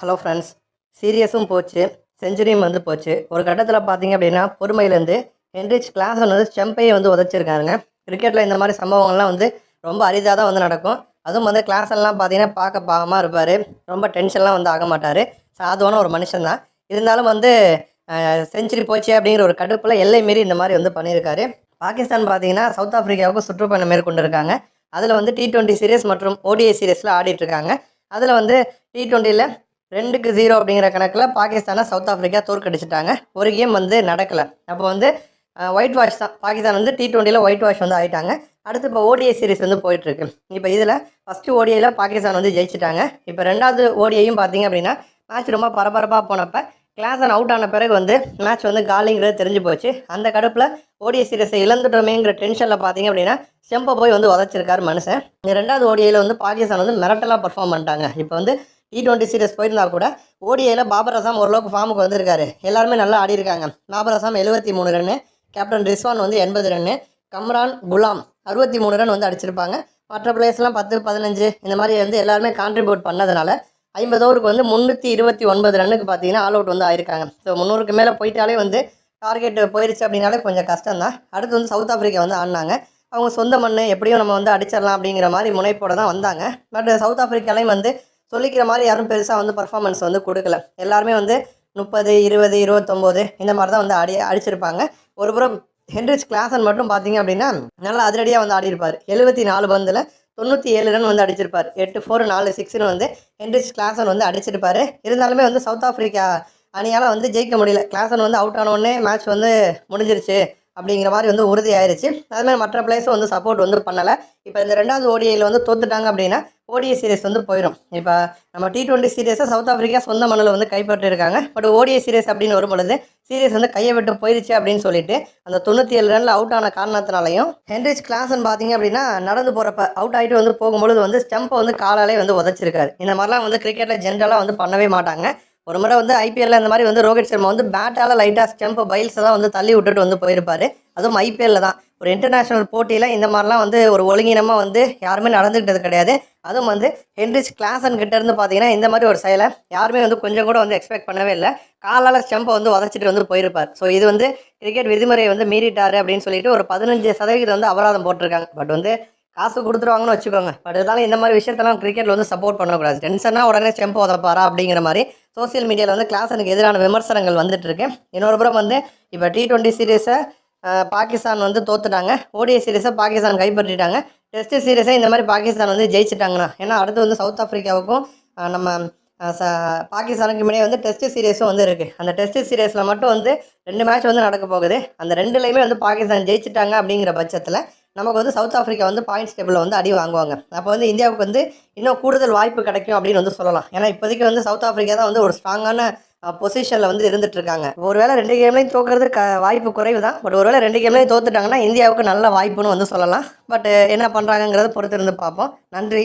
Hello friends சீரியஸும் போச்சு. செஞ்சுரியும் வந்து போச்சு. ஒரு கட்டத்தில் பார்த்தீங்க அப்படின்னா பொறுமையிலேருந்து ஹென்ரிச் கிளாஸ் வந்து செம்பையை வந்து உதச்சிருக்காருங்க. கிரிக்கெட்டில் இந்த மாதிரி சம்பவங்கள்லாம் வந்து ரொம்ப அரிதாக தான் வந்து நடக்கும். அதுவும் வந்து கிளாஸ் எல்லாம் பார்த்தீங்கன்னா பார்க்க பாகமாக இருப்பார். ரொம்ப டென்ஷன்லாம் வந்து ஆக மாட்டார். சாதுவான ஒரு மனுஷன் தான் இருந்தாலும் வந்து செஞ்சுரி போச்சு அப்படிங்கிற ஒரு கடுப்பில் எல்லை மீறி இந்த மாதிரி வந்து பண்ணியிருக்காரு. பாகிஸ்தான் பார்த்தீங்கன்னா சவுத் ஆஃப்ரிக்காவுக்கு சுற்றுப்பயணம் மேற்கொண்டிருக்காங்க. அதில் வந்து டி ட்வெண்ட்டி சீரியஸ் மற்றும் ஓடிஐ சீரியஸில் ஆடிட்டுருக்காங்க அதில் வந்து டி ட்வெண்ட்டியில் ரெண்டுக்கு ஜீரோ அப்படிங்கிற கணக்கில் பாகிஸ்தானை சவுத் ஆஃப்ரிக்கா தோற்கடிச்சிட்டாங்க ஒரு கேம் வந்து நடக்கலை. அப்போ வந்து ஒயிட் வாஷ் தான். பாகிஸ்தான் வந்து டி டுவெண்ட்டியில் ஒயிட் வாஷ் வந்து ஆகிட்டாங்க அடுத்து இப்போ ஓடிஐ சீரிஸ் வந்து போயிட்டுருக்கு. இப்போ இதில் ஃபஸ்ட்டு ஓடிஐயில் பாகிஸ்தான் வந்து ஜெயிச்சிட்டாங்க. இப்போ ரெண்டாவது ஓடிஐயும் பார்த்தீங்க அப்படின்னா மேட்ச் ரொம்ப பரபரப்பாக போனப்போ கிளாஸன் அவுட் ஆன பிறகு வந்து மேட்ச் வந்து காலிங்கிறது தெரிஞ்சு போச்சு. அந்த கடுப்பில் ஓடிஐ சீரிஸை இழந்துட்டோமேங்கிற டென்ஷனில் பார்த்தீங்க அப்படின்னா செம்பை போய் வந்து உதச்சிருக்காரு மனுஷன். இந்த ரெண்டாவது ஓடிஐயில் வந்து பாகிஸ்தான் வந்து மிரட்டலாக பர்ஃபார்ம் பண்ணிட்டாங்க. இப்போ வந்து E டி டுவெண்ட்டி சீரிஸ் போயிருந்தா கூட ஓடிஐயில் பாபர் அசாம் ஓரளவுக்கு ஃபார்முக்கு வந்திருக்காரு. எல்லாருமே நல்லா ஆடி இருக்காங்க பாபர் அசாம் எழுபத்தி மூணு ரன்னு கேப்டன் ரிஸ்வான் வந்து எண்பது ரன்னு கம்ரான் குலாம் அறுபத்தி மூணு ரன் வந்து அடிச்சிருப்பாங்க. மற்ற பிளேயர்ஸ்லாம் பத்து பதினஞ்சு இந்த மாதிரி வந்து எல்லாருமே கான்ட்ரிபியூட் பண்ணதுனால ஐம்பது ஓவருக்கு வந்து முந்நூற்றி இருபத்தி ஒன்பது ரன்னுக்கு பார்த்தீங்கன்னா ஆல் அவுட் வந்து ஆயிருக்காங்க. ஸோ முந்நூறுக்கு மேலே போயிட்டாலே வந்து டார்கெட் போயிருச்சு அப்படின்னாலே கொஞ்சம் கஷ்டம் தான் அடுத்து வந்து சவுத் ஆஃப்ரிக்கா வந்து ஆடினாங்க. அவங்க சொந்த மண் எப்படியும் நம்ம வந்து அடிச்சிடலாம் அப்படிங்கிற மாதிரி முனைப்போட தான் வந்தாங்க. பட் சவுத் ஆஃப்ரிக்காலையும் வந்து சொல்லிக்கிற மாதிரி யாரும் பெருசாக வந்து பர்ஃபார்மன்ஸ் வந்து கொடுக்கல. எல்லாருமே வந்து முப்பது இருபது இருபத்தொம்போது இந்த மாதிரி தான் வந்து அடி அடிச்சிருப்பாங்க. ஒரு புறம் ஹென்ரிச் கிளாசன் மட்டும் பார்த்தீங்க அப்படின்னா நல்லா அதிரடியாக வந்து ஆடிருப்பார் எழுபத்தி நாலு பந்தில் தொண்ணூற்றி ஏழு ரன் வந்து அடிச்சிருப்பார். எட்டு ஃபோர் நாலு சிக்ஸ்னு வந்து ஹென்ரிச் கிளாசன் வந்து அடிச்சிருப்பார். இருந்தாலுமே வந்து சவுத் ஆஃப்ரிக்கா அணியால் வந்து ஜெயிக்க முடியல. கிளாசன் வந்து அவுட் ஆனவுடனே மேட்ச் வந்து முடிஞ்சிருச்சு அப்படிங்கிற மாதிரி வந்து உறுதி ஆயிருச்சு அதுமாதிரி மற்ற பிளேஸும் வந்து சப்போர்ட் வந்து பண்ணலை. இப்போ இந்த ரெண்டாவது ஓடிஐயில் வந்து தோத்துட்டாங்க அப்படின்னா ஓடிஐ சீரியஸ் வந்து போயிடும் இப்போ நம்ம டி டுவெண்ட்டி சீரியஸை சவுத் ஆஃப்ரிக்கா சொந்த மண்ணில் வந்து கைப்பற்றிருக்காங்க. பட் ஓடிஐ சீரியஸ் அப்படின்னு வரும்பொழுது சீரியஸ் வந்து கையை விட்டு போயிடுச்சு அப்படின்னு சொல்லிட்டு அந்த தொண்ணூற்றி ஏழு ரனில் அவுட் ஆன காரணத்தினாலையும் ஹென்ரிச் கிளாஸ்ன்னு பார்த்தீங்க அப்படின்னா நடந்து போகிறப்ப அவுட் ஆகிட்டு வந்து போகும்பொழுது வந்து ஸ்டம்பை வந்து காலாலே வந்து உதச்சிருக்காரு. இந்த மாதிரிலாம் வந்து கிரிக்கெட்டில் ஜென்ரலாக வந்து பண்ணவே மாட்டாங்க. ஒரு முறை வந்து ஐபிஎல்ல இந்த மாதிரி வந்து ரோஹித் சர்மா வந்து பேட்டால் லைட்டாக ஸ்டெம்ப் பைல்ஸை தான் வந்து தள்ளி விட்டுட்டு வந்து போயிருப்பார். அதுவும் ஐபிஎல்ல தான். ஒரு இன்டர்நேஷ்னல் போட்டியில் இந்த மாதிரிலாம் வந்து ஒரு ஒழுங்கினமாக வந்து யாருமே நடந்துக்கிட்டது கிடையாது. அதுவும் வந்து ஹென்ரிச் கிளாசன் கிட்ட இருந்து பார்த்தீங்கன்னா இந்த மாதிரி ஒரு செயலை யாருமே வந்து கொஞ்சம் கூட வந்து எக்ஸ்பெக்ட் பண்ணவே இல்லை. காலால் ஸ்டெம்பை வந்து உதச்சிட்டு வந்து போயிருப்பார். ஸோ இது வந்து கிரிக்கெட் விதிமுறையை வந்து மீறிட்டாரு அப்படின்னு சொல்லிட்டு ஒரு பதினஞ்சு சதவீதம் வந்து அபராதம் போட்டிருக்காங்க. பட் வந்து காசு கொடுத்துருவாங்கன்னு வச்சுக்கோங்க. பட் இருந்தாலும் இந்த மாதிரி விஷயத்தெல்லாம் கிரிக்கெட்டில் வந்து சப்போர்ட் பண்ணக்கூடாது. டென்ஷனாக உடனே ஸ்டெம்ப் உதப்பாரா அப்படிங்கிற மாதிரி சோசியல் மீடியாவில் வந்து கிளாஸனுக்கு எதிரான விமர்சனங்கள் வந்துட்டுருக்கு இன்னொரு புறம் வந்து இப்போ டி ட்வெண்ட்டி சீரீஸை பாகிஸ்தான் வந்து தோத்துட்டாங்க. ஓடிஐ சீரீஸை பாகிஸ்தான் கைப்பற்றிட்டாங்க. டெஸ்ட் சீரீஸை இந்த மாதிரி பாகிஸ்தான் வந்து ஜெயிச்சிட்டாங்கண்ணா. ஏன்னா அடுத்து வந்து சவுத் ஆஃப்ரிக்காவுக்கும் நம்ம ச பாகிஸ்தானுக்கு முன்னாடி வந்து டெஸ்ட் சீரீஸும் வந்து இருக்குது அந்த டெஸ்ட் சீரீஸில் மட்டும் வந்து ரெண்டு மேட்ச் வந்து நடக்க போகுது. அந்த ரெண்டுலேயுமே வந்து பாகிஸ்தான் ஜெயிச்சிட்டாங்க அப்படிங்கிற பட்சத்தில் நமக்கு வந்து சவுத் ஆஃப்ரிக்கா வந்து பாயிண்ட்ஸ் டேபிளில் வந்து அடி வாங்குவாங்க. அப்போ வந்து இந்தியாவுக்கு வந்து இன்னும் கூடுதல் வாய்ப்பு கிடைக்கும் அப்படின்னு வந்து சொல்லலாம். ஏன்னா இப்போதைக்கு வந்து சவுத் ஆஃப்ரிக்கா தான் வந்து ஒரு ஸ்ட்ராங்கான பொசிஷனில் வந்து இருந்துட்டு இருக்காங்க. ஒருவேளை ரெண்டு கேம்லையும் தோக்குறது க வாய்ப்பு குறைவு தான் பட் ஒருவேளை ரெண்டு கேம்லையும் தோத்துட்டாங்கன்னா இந்தியாவுக்கு நல்ல வாய்ப்புன்னு வந்து சொல்லலாம். பட் என்ன பண்ணுறாங்கங்கிறத பொறுத்து இருந்து பார்ப்போம். நன்றி.